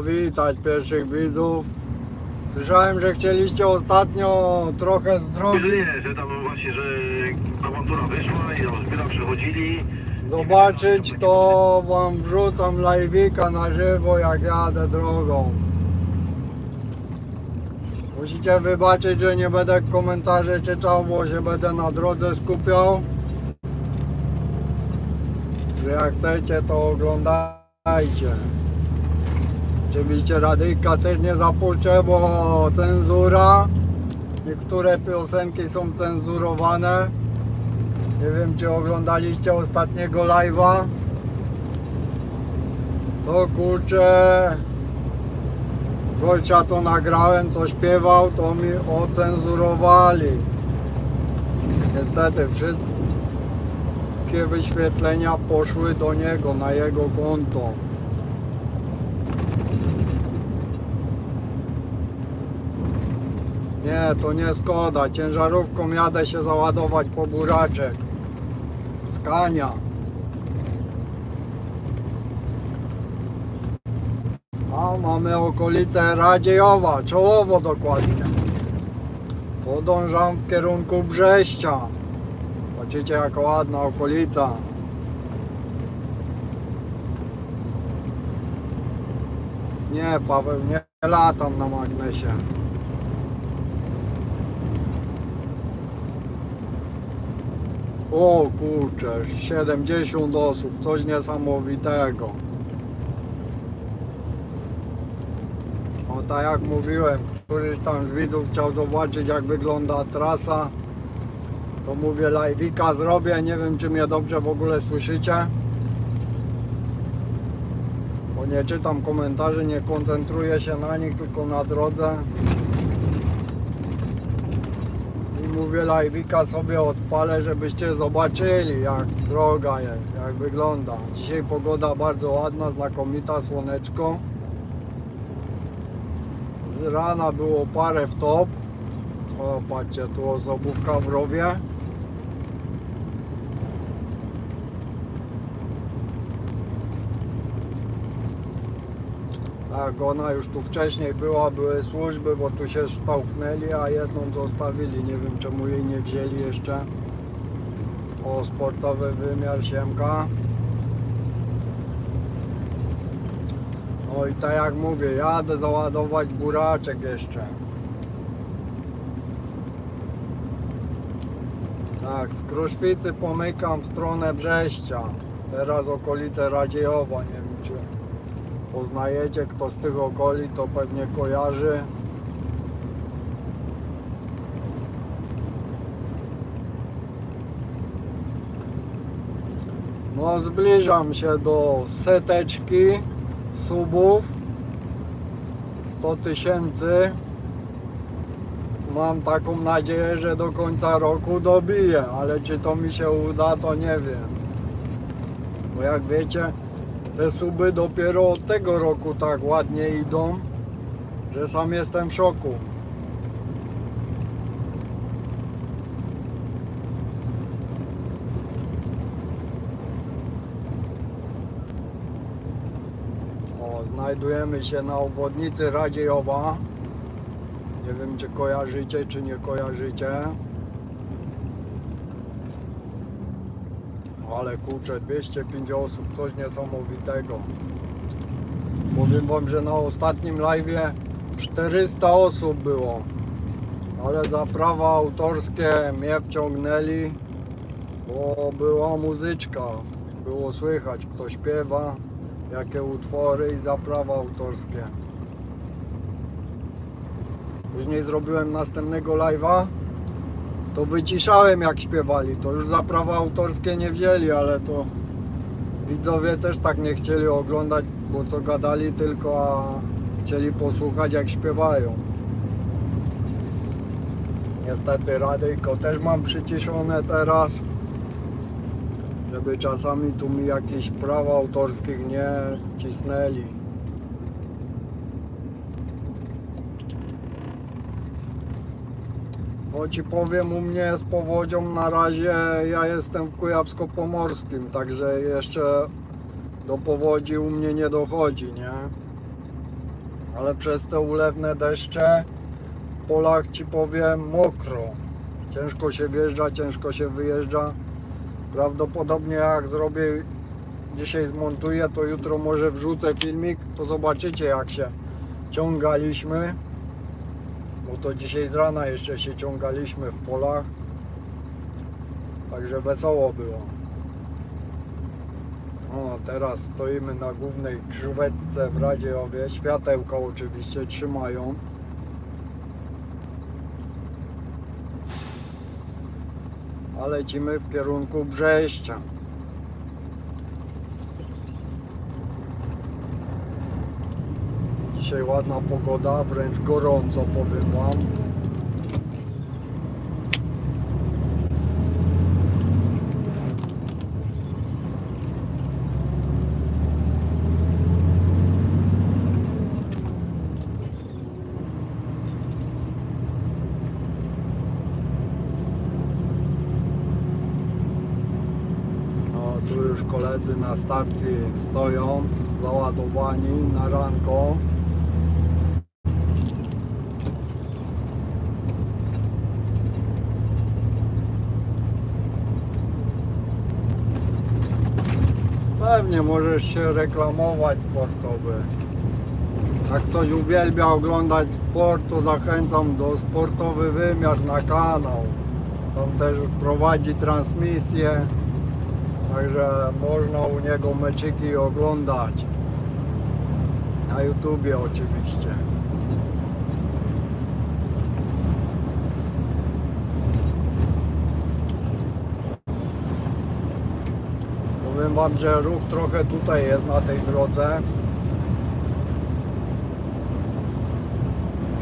powitać pierwszych widzów. Słyszałem, że chcieliście ostatnio trochę z drogi nie, że tam właśnie, że awantura wyszła i tam zbiera przychodzili. zobaczyć, to wam wrzucam live'ika na żywo, jak jadę drogą. Musicie wybaczyć, że nie będę komentarzy czytał, bo się będę na drodze skupiał. Że jak chcecie, to oglądajcie. Oczywiście radyjka też nie zapuszczę, bo cenzura. Niektóre piosenki są cenzurowane. Nie wiem, czy oglądaliście ostatniego live'a. To kurczę. Gościa co nagrałem, co śpiewał, to mi ocenzurowali. Niestety wszystkie wyświetlenia poszły do niego, na jego konto. Nie, to nie Skoda. Ciężarówką jadę się załadować po buraczek. Skania. A mamy okolice Radziejowa, czołowo dokładnie. Podążam w kierunku Brześcia. Zobaczycie jaka ładna okolica. Nie, Paweł, nie latam na magnesie. O kurczę, 70 osób, coś niesamowitego. O tak jak mówiłem, któryś tam z widzów chciał zobaczyć jak wygląda trasa. To mówię live'ika zrobię, nie wiem czy mnie dobrze w ogóle słyszycie. Bo nie czytam komentarzy, nie koncentruję się na nich, tylko na drodze. I mówię live'ika sobie odpalę, żebyście zobaczyli jak droga jest, jak wygląda. Dzisiaj pogoda bardzo ładna, znakomita, słoneczko. Z rana było parę w top. O, patrzcie, tu osobówka w rowie. Tak, ona już tu wcześniej była, były służby, bo tu się ształchnęli, a jedną zostawili. Nie wiem czemu jej nie wzięli jeszcze. O, sportowy wymiar siemka. No i tak jak mówię, jadę załadować buraczek jeszcze. Tak, z Kruszwicy pomykam w stronę Brześcia. Teraz okolice Radziejowa, nie poznajecie, kto z tych okoli to pewnie kojarzy. No zbliżam się do seteczki subów. 100 tysięcy. Mam taką nadzieję, że do końca roku dobiję ale czy to mi się uda to nie wiem. Bo jak wiecie te suby dopiero od tego roku tak ładnie idą że sam jestem w szoku O, znajdujemy się na obwodnicy Radziejowa. Nie wiem, czy kojarzycie, czy nie kojarzycie. Ale kurczę, 205 osób, coś niesamowitego. Powiem wam, że na ostatnim live'ie 400 osób było. Ale za prawa autorskie mnie wciągnęli, bo była muzyczka. Było słychać, kto śpiewa jakie utwory i za prawa autorskie. Później zrobiłem następnego live'a. To wyciszałem jak śpiewali. To już za prawa autorskie nie wzięli, ale to widzowie też tak nie chcieli oglądać, bo co gadali tylko, a chcieli posłuchać jak śpiewają. Niestety radyjko też mam przyciszone teraz żeby czasami tu mi jakieś prawa autorskich nie wcisnęli. No ci powiem, u mnie z powodzią na razie ja jestem w Kujawsko-Pomorskim, także jeszcze do powodzi u mnie nie dochodzi, nie? ale przez te ulewne deszcze w polach ci powiem mokro. Ciężko się wjeżdża, ciężko się wyjeżdża. Prawdopodobnie jak zrobię dzisiaj zmontuję, to jutro może wrzucę filmik, to zobaczycie jak się ciągaliśmy. Bo to dzisiaj z rana jeszcze się ciągaliśmy w polach. Także wesoło było. O, teraz stoimy na głównej krzyżówce w Radziejowie. Światełka oczywiście trzymają. A lecimy w kierunku Brześcia. Dzisiaj ładna pogoda, wręcz gorąco powiem Wam. Tu już koledzy na stacji stoją, załadowani na ranko. Pewnie możesz się reklamować sportowy. Jak ktoś uwielbia oglądać sport, to zachęcam do sportowy wymiar na kanał. On też prowadzi transmisję, także można u niego meczyki oglądać. Na YouTubie oczywiście. Powiem Wam, że ruch trochę tutaj jest na tej drodze.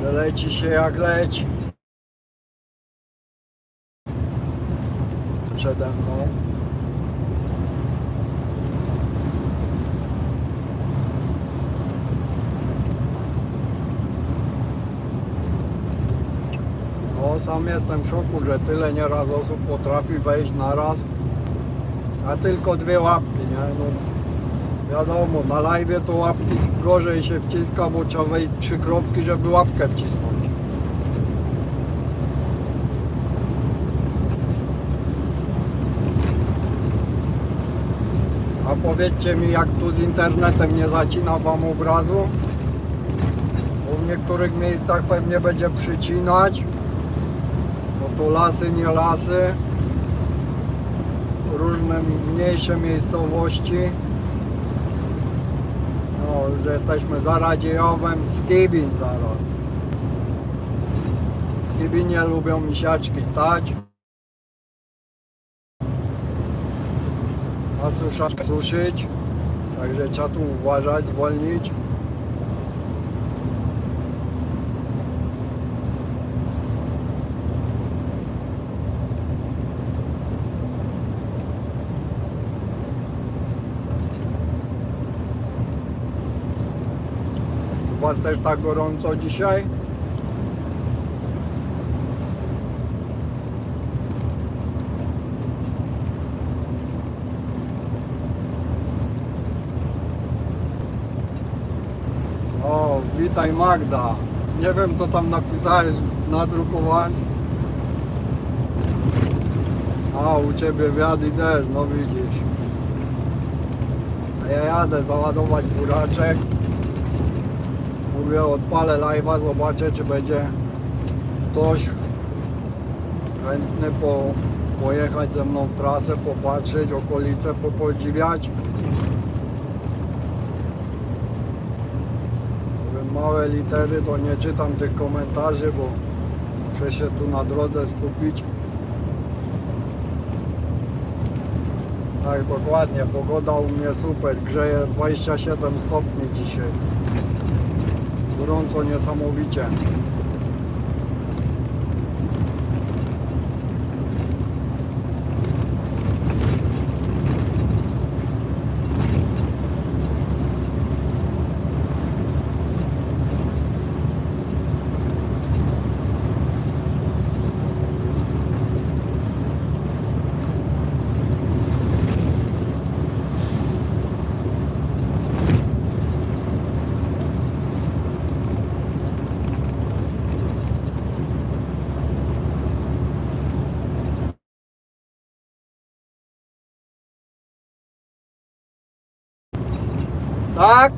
Że leci się jak leci. Przede mną. No, sam jestem w szoku, że tyle nieraz osób potrafi wejść na raz a tylko dwie łapki, nie? No, wiadomo, na live to łapki gorzej się wciska, bo trzeba wejść trzy kropki, żeby łapkę wcisnąć. A powiedzcie mi, jak tu z internetem nie zacina Wam obrazu? Bo w niektórych miejscach pewnie będzie przycinać. Bo to lasy, nie lasy różne mniejsze miejscowości. No, już jesteśmy za Radziejowem, Skibin zaraz. Skibinie lubią misiaczki stać. A suszaczkę suszyć. Także trzeba tu uważać, zwolnić. Was też tak gorąco dzisiaj? O, witaj Magda. Nie wiem co tam napisałeś na drukowaniu. A, u Ciebie i deszcz, no widzisz. Ja jadę załadować buraczek. Mówię, odpalę live'a, zobaczę czy będzie ktoś chętny po, pojechać ze mną trasę, popatrzeć, okolice popodziwiać. Małe litery to nie czytam tych komentarzy, bo muszę się tu na drodze skupić. Tak, dokładnie, pogoda u mnie super, grzeje 27 stopni dzisiaj gorąco niesamowicie. Tak?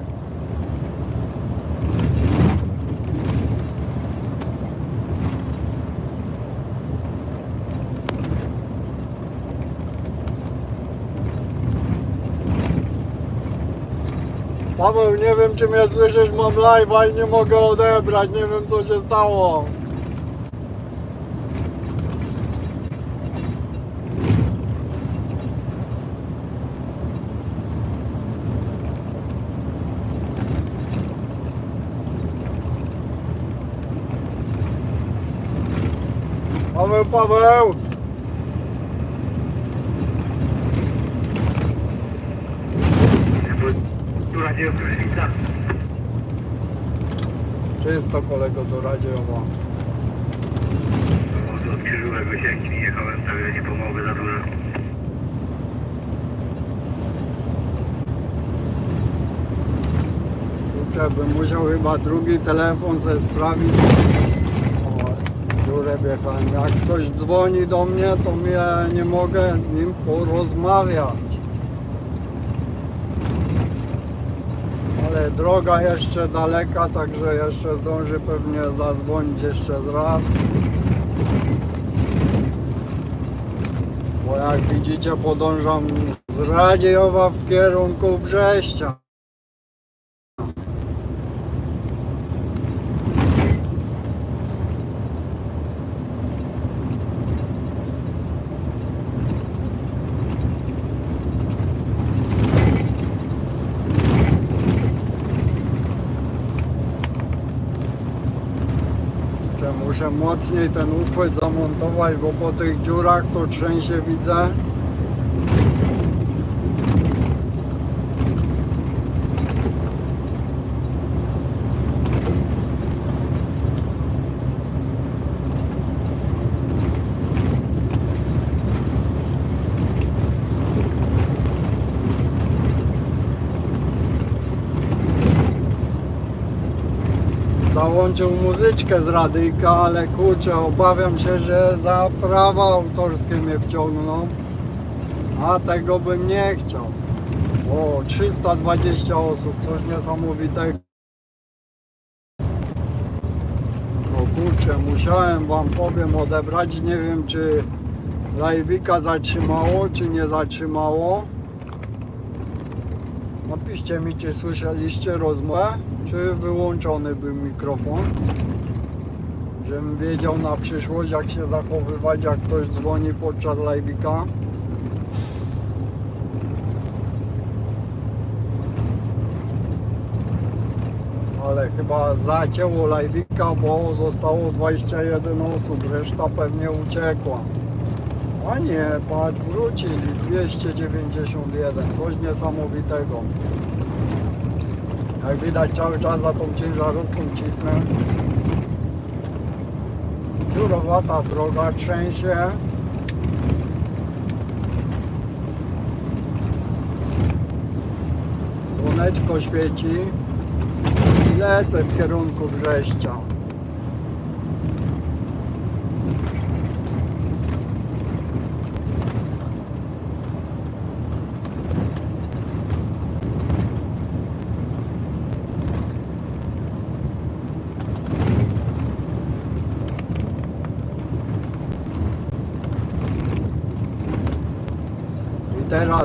Paweł, nie wiem czy mnie słyszysz, mam live i nie mogę odebrać, nie wiem co się stało. Paweł, Paweł! Tu radio Krysznica. Czysto kolego do radiowa. Od krzyżówek wysięgi jechałem, tak nie pomogę za dużo. Kurczę, bym musiał chyba drugi telefon sobie sprawić. Wjechałem. Jak ktoś dzwoni do mnie, to mnie nie mogę z nim porozmawiać. Ale droga jeszcze daleka, także jeszcze zdąży pewnie zadzwonić jeszcze raz. Bo jak widzicie podążam z Radziejowa w kierunku Brześcia. Że Muszę mocniej ten uchwyt zamontować, bo po tych dziurach to trzęsie widzę. Załączył muzyczkę z radyjka, ale kurczę, obawiam się, że za prawa autorskie mnie wciągną. A tego bym nie chciał. O, 320 osób, coś niesamowitego. No kurczę, musiałem wam powiem odebrać. Nie wiem czy live'ika zatrzymało, czy nie zatrzymało. Napiszcie mi, czy słyszeliście rozmowę, czy wyłączony był mikrofon. Żebym wiedział na przyszłość, jak się zachowywać, jak ktoś dzwoni podczas live'ika. Ale chyba zacięło live'ika, bo zostało 21 osób, reszta pewnie uciekła. A nie, patrz, wrócili 291, coś niesamowitego. Jak widać cały czas za tą ciężarówką cisnę. Dziurowata droga trzęsie. Słoneczko świeci. Lecę w kierunku Brześcia.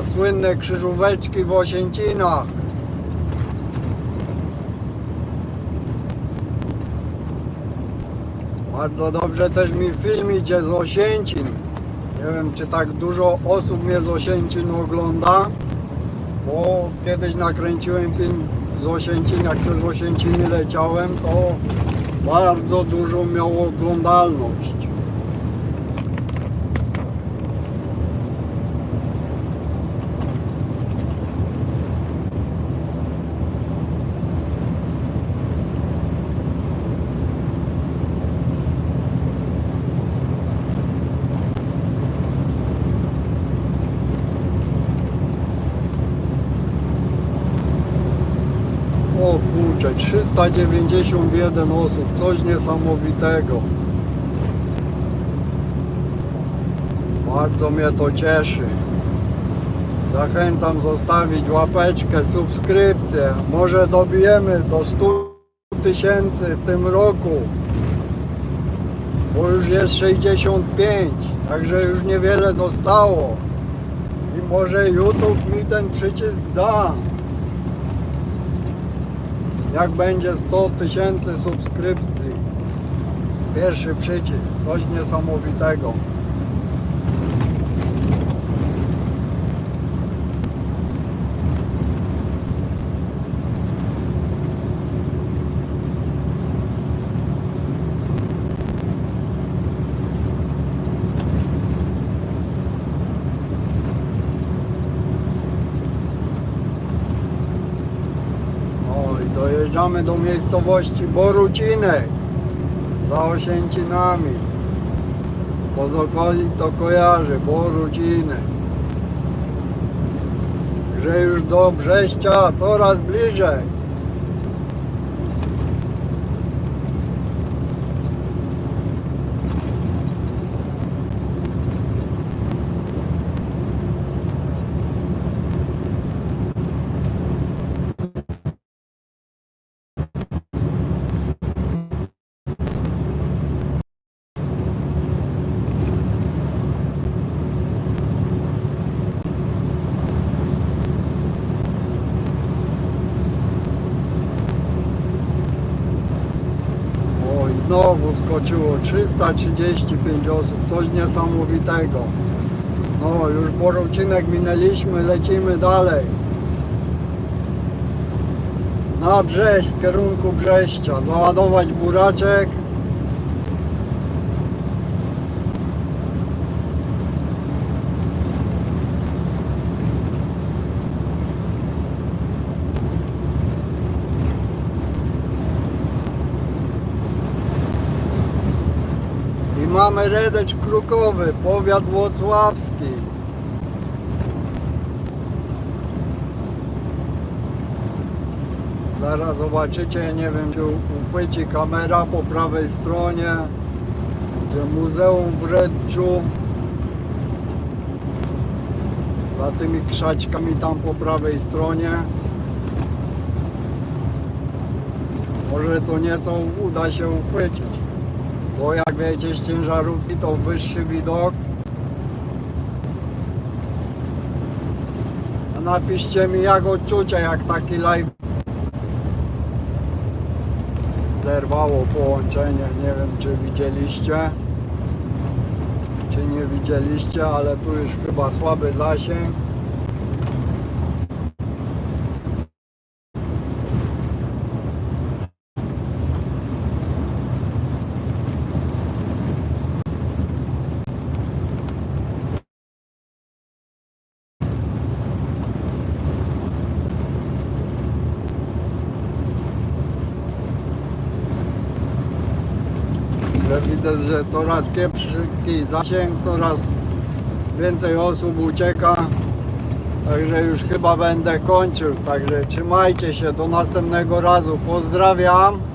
Słynne krzyżóweczki w Osięcinach. Bardzo dobrze też mi film idzie z Osięcin. Nie wiem, czy tak dużo osób mnie z Osięcin ogląda, bo kiedyś nakręciłem film z Osięcin, jak przez Osięciny leciałem, to bardzo dużo miało oglądalność. O kurczę, 391 osób, coś niesamowitego. Bardzo mnie to cieszy. Zachęcam zostawić łapeczkę, subskrypcję. Może dobijemy do 100 tysięcy w tym roku. Bo już jest 65, także już niewiele zostało. I może YouTube mi ten przycisk da. Jak będzie 100 tysięcy subskrypcji. Pierwszy przycisk, coś niesamowitego. O, i dojeżdżamy do miejscowości Borucinek za Osięcinami. To z okolic to kojarzy, Borucinek. Że już do Brześcia coraz bliżej. O, i znowu skoczyło 335 osób, coś niesamowitego. No, już Borucinek minęliśmy, lecimy dalej. Na Brześć, w kierunku Brześcia, załadować buraczek. I mamy Redecz Krukowy, powiat włocławski. Zaraz zobaczycie, nie wiem czy uchwyci kamera po prawej stronie, gdzie Muzeum w Redczu. Za tymi krzaczkami tam po prawej stronie. Może co nieco uda się uchwycić. Bo jak wiecie z ciężarówki to wyższy widok. A napiszcie mi jak odczucia jak taki live zerwało połączenie. Nie wiem czy widzieliście czy nie widzieliście, ale tu już chyba słaby zasięg. Widzę, że coraz kiepski zasięg, coraz więcej osób ucieka. Także już chyba będę kończył. Także trzymajcie się do następnego razu. Pozdrawiam.